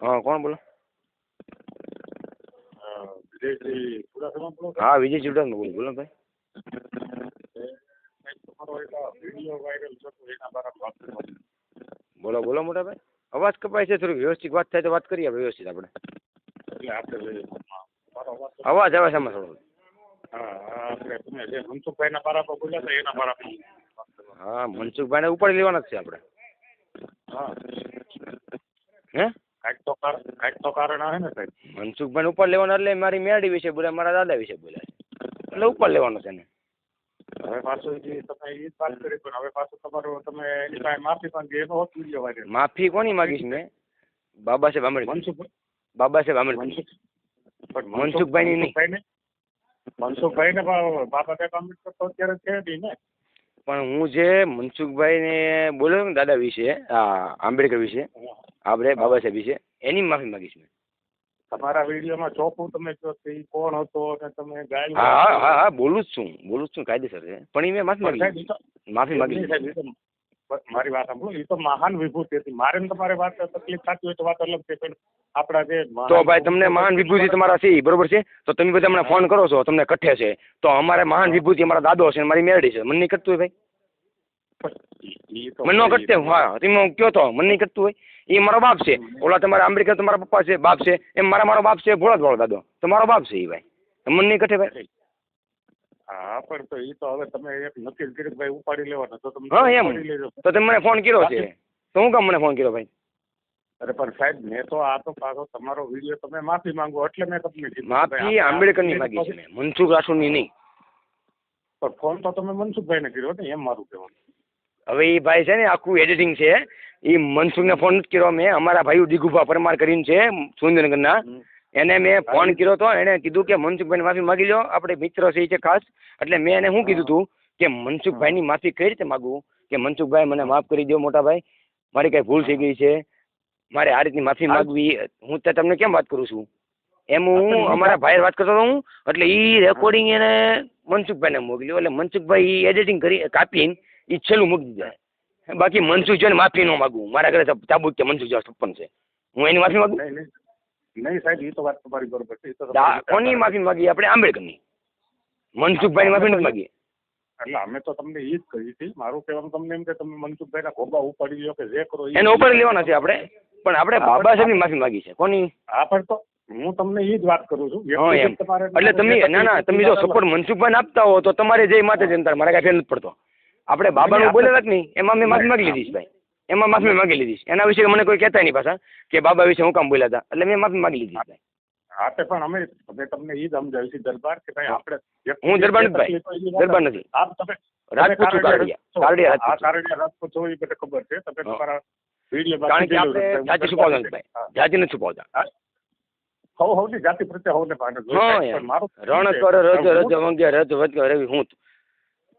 હા કોણ બોલો? હા વિજય ચુડાસમા બોલો બોલો ભાઈ. બોલો બોલો મોટા ભાઈ. અવાજ કપાય છે થોડીક વ્યવસ્થિત વાત થાય તો વાત કરીએ આપણે વ્યવસ્થિત આપણે. અવાજ આવે છે આમાં થોડો. હા હા, ને ઉપાડી લેવાના જ છે આપણે. હે? કાંઈક તો કારણ કાંઈક તો કારણ આવે ને સાહેબ. મનસુખભાઈને ઉપર લેવાનો એટલે મારી મેડી વિશે બોલ્યા મારા દાદા વિશે બોલ્યા એટલે ઉપર લેવાનો છે ને હવે પાછું જે તમે એ જ વાત કરી પણ હવે પાછું તમારું તમે એની પાસે માફી માંગી એનો હોત વીડિયો વાયરલ માફી કોની માગીશ મેં? બાબા સાહેબ આંબેડકર. મનસુખ બાબા સાહેબ આંબેડકર. પણ મનસુખભાઈની નહીં. મનસુખભાઈને મનસુખભાઈને બા- બાબા સાહેબ આંબેડકર તો અત્યારે છે નહીં ને? પણ હું જે મનસુખભાઈને બોલ્યો ને દાદા વિશે આ આંબેડકર વિશે આપણે બાબા સાહેબ વિશે. એની માફી માંગીશ મેં તમારા વિડીયોમાં ચોખ્ખું તમે કહો કે ઈ કોણ હતો અને તમે ગાય હા હા હા હા બોલું જ છું. બોલું જ છું કાયદેસર છે. પણ એ મેં માફી માંગી. માફી માંગી. સાહેબ, મારી વાત સાંભળો એ તો મહાન વિભૂતિ હતી. મારે ને તમારે વાત તકલીફ થતી હોય તો વાત અલગ છે પણ આપણા જે તો ભાઈ તમને મહાન વિભૂતિ તમારા છે બરોબર છે? તો તમે બધા મને ફોન કરો છો તમને કઠે છે. તો અમારે મહાન વિભૂતિ અમારા દાદો છે મારી મેરડી છે. મને નહીં કરતું હોય ભાઈ. મને ન કરતે હા તમે કયો તો મને નહીં કરતું હોય. એ મારો બાપ છે. ઓલા તમારા આંબેડકર તમારા પપ્પા છે બાપ છે. એમ મારા મારો બાપ છે ભોળા ભોળો દાદો. તમારો બાપ છે એ ભાઈ. મને નહીં કઠે ભાઈ. હા પણ તો એ તો હવે તમે એક નક્કી કર્યું ભાઈ ઉપાડી લેવાનો. તો તમે હા, એમ. તો તમે મને ફોન કર્યો છે. તો હું કામ મને ફોન કર્યો ભાઈ? અરે પણ સાહેબ મેં તો આ તો પાછો તમારો વીડિયો તમે માફી માંગો એટલે મેં તમને કીધું માફી આંબેડકરની માગી છે મેં. મનસુખ રાઠોડની નહીં. પણ ફોન તો તમે મનસુખભાઈને કર્યો ને એમ મારું કહેવાનું. હવે એ ભાઈ છે ને આખું એડિટિંગ છે. એ મનસુખને ફોન નથી કર્યો. મેં અમારા ભાઈ દિગુભા પરમાર કરીને છે સુરેન્દ્રનગરના. એને મેં ફોન કર્યો હતો એણે કીધું કે મનસુખભાઈને માફી માગી લો આપણે મિત્ર છે એ છે ખાસ. એટલે મેં એને શું કીધું હતું કે મનસુખભાઈની માફી કઈ રીતે માગું? કે મનસુખભાઈ મને માફ કરી દો મોટા ભાઈ. મારી કઈ ભૂલ થઈ ગઈ છે. મારે આ રીતની માફી માગવી. હું તો તમને કેમ વાત કરું છું? એમ હું અમારા ભાઈ વાત કરતો હતો હું. એટલે એ રેકોર્ડિંગ એને મનસુખભાઈને મોકલ્યું. એટલે મનસુખભાઈ એડિટિંગ કરી કાપીને એ છેલ્લું મૂકી દીધા. બાકી મનસુખ જોઈને માફી ન માગું. મારા ઘરે ચાબુક છે મનસુખ જેવા છપ્પન છે. હું એની માફી માગું? નહીં સાહેબ એ તો વાત તમારી બરોબર છે. કોની માફી માગી આપણે આંબેડકરની. મનસુખભાઈ માફી નથી માગી એટલે અમે તો તમને એ જ કહી હતી. મારું કહેવાનું તમને એમ કે તમે મનસુખભાઈના ઘોબા ઉપાડી લો કે જે કરો એને ઉપાડી લેવાના છે આપણે. પણ આપણે બાબા સાહેબની માફી માગી છે. કોની? હા પણ તો હું તમને એ જ વાત કરું છું. એટલે તમે ના ના તમે જો સપોર્ટ મનસુખભાઈને આપતા હો તો તમારે જય માતા જનતા મારા કાંઈ ફેર નથી પડતો. આપણે બાબાનું બોલેલા જ નહીં એમાં મેં માફી માગી લીધી છે ભાઈ. એમાં માફી મેં માગી લીધી છે. એના વિશે મને કોઈ કહેતા નહીં પાછા કે બાબા વિશે હું કામ બોલ્યા હતા. એટલે મેં માફી માગી લીધી છે ભાઈ. હા તે પણ અમે અમે તમને ઈ જ સમજાવી છે દરબાર કે ભાઈ આપણે હું દરબાર નથી ભાઈ. તકલીફ હોય ઈ વાત દરબાર નથી. આપ તમે રાજપૂત છું કારડિયા કારડિયા આ રાજપૂત છું. કારડિયા રાજપૂત છો એ મને ખબર છે. તમે હા. તમારા વીડિયો કારણ કે આપણે જાતિ છુપાવતા નથી ભાઈ. જાતિ નથી છુપાવતા હવ હવની જાતિ પ્રત્યે હવને ભાન જ હોય. હા પણ એમ મારું રણ કર રજ રજ વંગે રજ વજ રવિ હું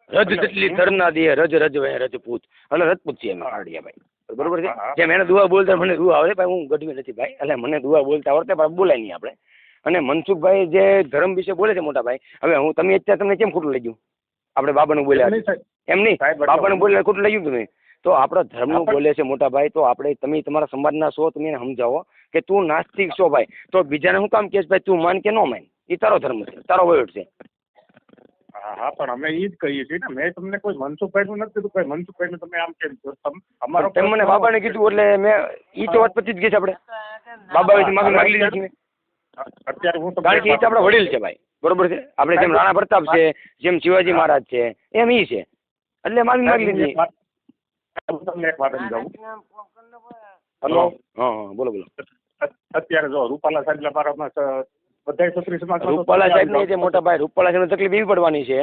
રજ જેટલી ધરના દે રજ રજ વે રજપૂત અને રજપૂત છે એમાં. આડિયા ભાઈ. બરોબર છે. જેમ એને દુઆ બોલતા મને દુઆ આવે ભાઈ હું ગઢવી નથી ભાઈ. એટલે મને દુઆ બોલતા આવડતે પણ બોલાય નહીં આપણે. અને મનસુખભાઈ જે ધર્મ વિશે બોલે છે મોટા ભાઈ હવે હું તમે અત્યારે તમને કેમ ખોટું લાગ્યું આપણે બાબાનું બોલ્યા એમ નહીં બાબાનું બોલે બોલ્યા ખોટું લાગ્યું તમે. તો આપણા ધર્મનું બોલે છે મોટા ભાઈ તો આપણે તમે તમારા સમાજના છો તમે એને સમજાવો કે તું નાસ્તિક છો ભાઈ. તો બીજાને હું કામ કહેશ ભાઈ? તું માન કે ન માન? એ તારો ધર્મ છે તારો વયોટ છે. હા હા પણ અમે એ જ કહીએ છીએ ને મેં તમને કોઈ મનસુખભાઈ નું નથી કીધું કોઈ મનસુખભાઈ ને તમે આમ કેમ છો? તમ- અમારો તમે મને બાબાને કીધું એટલે મેં ઈ તો વાત પછી જ ગઈ છે આપણે. બાબા વિશે માફી માંગી લીધી છે. અત્યારે હું કારણ કે એ તો આપણા વડીલ છે ભાઈ બરોબર છે? આપણે જેમ રાણા પ્રતાપ છે જેમ શિવાજી મહારાજ છે એમ ઈ છે. એટલે માફી માંગી લીધી. હું તમને એક વાત સમજાવું હા હલો? હા બોલો બોલો. અત્યારે જો રૂપાલા સાહેબ મારામાં બધા ક્ષત્રિય સમાજ રૂપાલા સાહેબ જે મોટા ભાઈ રૂપાલા સાહેબ તકલીફ એવી પડવાની છે.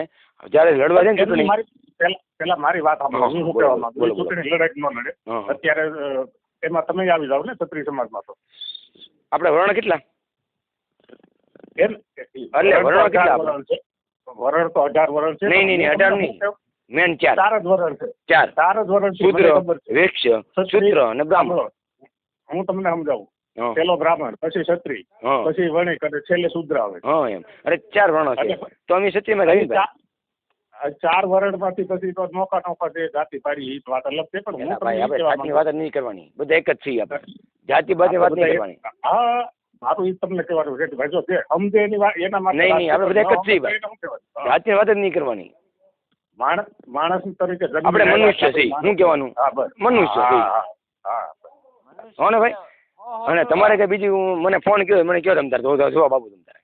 જ્યારે લડવા જાય ને ચૂંટણી. પેલા પેલા મારી વાત સાંભળો. હું શું કહેવા માંગુ છું? ચૂંટણી લડાઈ ન લડે. અત્યારે એમાં તમે આવી જાવ ને ક્ષત્રિય સમાજમાં તો. આપણે વર્ણ કેટલા? એમ એટલે વરણ વરણ કેટલા વરણ છે. તો અઢાર વરણ છે. નહીં, નહીં, નહીં, અઢાર નહીં. મેન ચાર. ચાર જ વરણ છે. ચાર. ચાર જ વરણ છે શુદ્ર મને વેક્ષ્ય શૂદ્ર અને બ્રાહ્મણ. હું તમને સમજાવું. પેલો બ્રાહ્મણ પછી ક્ષત્રિય પછી વણિક અને છેલ્લે શુદ્ર આવે હા એમ. અરે ચાર વર્ણો છે. તો અમે ક્ષત્રિયમાં રહીએ ચાર વર્ણમાંથી પછી તો નોકા નોકા જે જાતિ પાડી એ વાત અલગ છે પણ હું ભાઈ એ આપણે જાતની વાત નહીં કરવાની. બધા એક જ છીએ આપણે. જાતિ બાજુ વાત નહીં કરવાની. હા મારું ઈ તમને કહેવાનું છે ભાઈ જો જે સમજે એની વાત એના માટે નહીં, નહીં, આપણે બધા એક જ છીએ ભાઈ. જાતની વાત જ નહીં કરવાની. માણસ માણસ તરીકે આપણે મનુષ્ય છીએ. શું કહેવાનું? મનુષ્ય છીએ. હા, હા. ને ભાઈ? અને તમારે કે બીજું મને ફોન કર્યો મને કયો તમતાર તો જો બાબુ તમતાર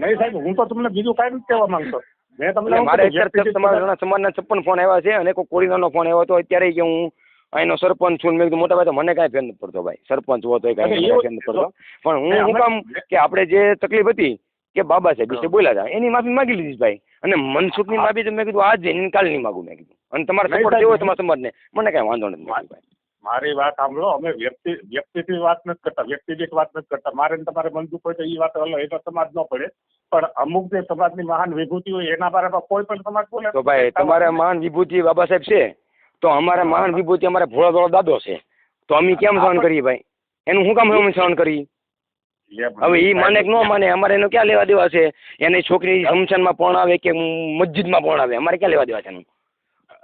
નહીં સાહેબ હું તો તમને બીજું કાંઈ નથી કહેવા માંગતો. મેં તમને મારે અત્યારે તમારા ઘણા સમાજના છપ્પન ફોન આવ્યા છે અને કોઈ કોરીનાનો ફોન આવ્યો હતો અત્યારે કે હું અહીંનો સરપંચ છું મેં કીધું મોટા ભાઈ તો મને કાંઈ ફેર નથી પડતો ભાઈ. સરપંચ હો તો કાંઈ ફેર નથી પડતો. પણ હું હું કામ કે આપણે જે તકલીફ હતી કે બાબા સાહેબ વિશે બોલ્યા હતા એની માફી માંગી લીધી ભાઈ. અને મનસુખની માફી તો મેં કીધું આજે કાલ નહીં માગું. મેં કીધું. અને તમારે સપોર્ટ જેવો તમારા સમાજને મને કાંઈ વાંધો નથી ભાઈ. મારી વાત સાંભળો અમે વ્યક્તિ વ્યક્તિથી વાત નથી કરતા વ્યક્તિગત વાત નથી કરતા. મારે ને તમારે દુઃખ હોય તો એ વાત અલગ એ તો સમાજ ન પડે. પણ અમુક જે સમાજની મહાન વિભૂતિ હોય એના બારામાં કોઈ પણ સમાજ બોલે. તો ભાઈ તમારે મહાન વિભૂતિ બાબા સાહેબ છે? તો અમારા મહાન વિભૂતિ અમારા ભોળો ધોળો દાદો છે. તો અમે કેમ સહન કરીએ ભાઈ? એનું શું કામ અમે સહન કરીએ? હવે એ માને કે ન માને અમારે એનો ક્યાં લેવા દેવા છે? એની છોકરી શમશાનમાં પણ આવે કે મસ્જિદમાં પણ આવે? અમારે ક્યાં લેવા દેવા છે એનું?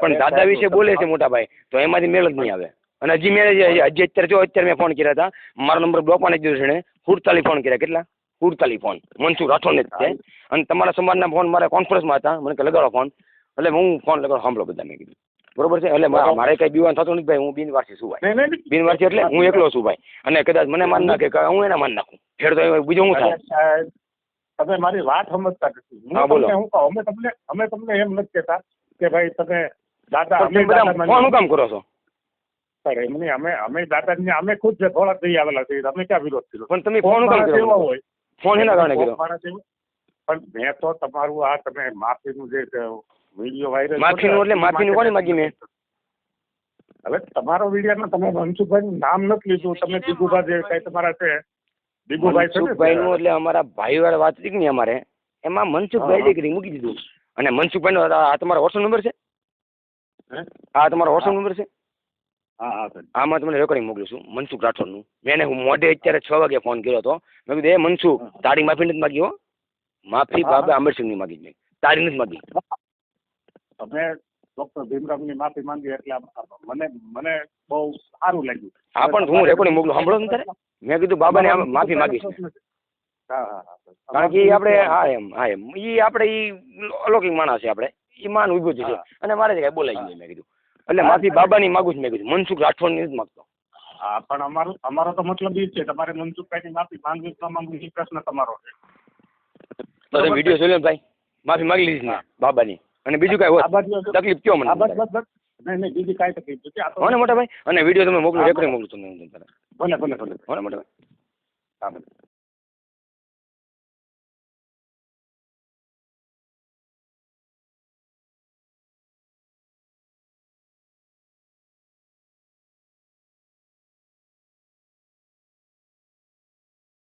પણ દાદા વિશે બોલે છે મોટા ભાઈ તો એમાંથી મેળ જ નહીં આવે. અને હજી મેં હજી અત્યારે જો અત્યારે મેં ફોન કર્યા હતા. મારો નંબર બ્લોકમાં નાખી દીધો છે એણે. હુડતાલી ફોન કર્યા. કેટલા? હુડતાલી ફોન મનસુખ રાઠોડને જ છે. અને તમારા સમાજના ફોન મારા કોન્ફરન્સમાં હતા. મને કે લગાડો ફોન એટલે હું ફોન લગાડો સાંભળો બધા મેં કીધું. બરોબર છે? એટલે મા- મારે કઈ બીવાન થતું નથી ભાઈ. હું બિનવારસી છું ભાઈ. બિનવારસી એટલે હું એકલો છું ભાઈ. અને કદાચ મને માન નાખે કે હું એને માન નાખું. ફેર તો બીજું હું થાય? તમે મારી વાત સમજતા નથી. હું બોલો. હું કહું અમે તમને અમે તમને એમ નથી કહેતા કે ભાઈ તમે દાદા અમે બધા ફોન કામ કરો છો? પણ એમ નહીં, અમે અમે દાદાજી અમે ખુદ જે થોડા જઈ આવેલા છીએ. અમે ક્યાં વિરોધ કર્યો? પણ તમે ફોન કર્યો? હોય. ફોન એના કારણે કર્યો? પણ મેં તો તમારું આ તમે માફીનું જે વીડિયો વાયરલ માફીનું એટલે માફીનું કોને માગી મેં? હવે તમારો વીડિયો તમે મનસુખભાઈ નામ નથી લીધું. તમે દિગુભા જે કઈ તમારા છે દીગુભાઈ છે મનસુખભાઈ નું એટલે અમારા ભાઈ વાળા વાત થઈ ને નહીં અમારે? એમાં મનસુખભાઈ. દીકરી મૂકી દીધું. અને મનસુખભાઈ નો આ તમારો વોટ્સઅપ નંબર છે? હે? આ તમારો વોટ્સઅપ નંબર છે? હા હા સર. આમાં તમને રેકોર્ડિંગ મોકલું છું મનસુખ રાઠોડનું. મેં એને હું મોઢે અત્યારે છ વાગે ફોન કર્યો હતો. મેં કીધું એ મનસુખ તારી માફી નથી માગી હો. માફી બાબા. અમરસિંહની માગી મેં. તારી નથી માગી. તમે ડોક્ટર ભીમરાવની માફી માંગી એટલે મને મને બહુ સારું લાગ્યું. હા પણ હું રેકોર્ડિંગ મોકલું સાંભળો ને તારે. મેં કીધું બાબાને માફી માગીશ હા હા કારણ કે એ આપણે હા એમ હા એમ. એ આપણે ઈ અલૌકિક માણસ છે આપણે. ઈ માન ઉભું છે. અને મારે કઈ બોલાઈ ગયું મેં કીધું. એટલે માફી બાબાની માગું છું મેં કીધું મનસુખ રાઠોડની જ માગતો હા પણ અમારો અમારો તો મતલબ એ જ છે. તમારે મનસુખભાઈની માફી માંગવી ન માંગવી એ પ્રશ્ન તમારો છે. તો વીડિયો જોઈ લે ભાઈ. માફી માંગી લીધી ને બાબાની. અને બીજું કાંઈ હોય? તકલીફ કયો મને? બસ બસ બસ નહીં નહીં બીજી કાંઈ તકલીફ નથી. આ તો મોટા ભાઈ. અને વીડિયો તમે મોકલો રેકોર્ડિંગ મોકલું તમને ભલે ભલે ભલે. ભલે મોટા ભાઈ. હા ભલે.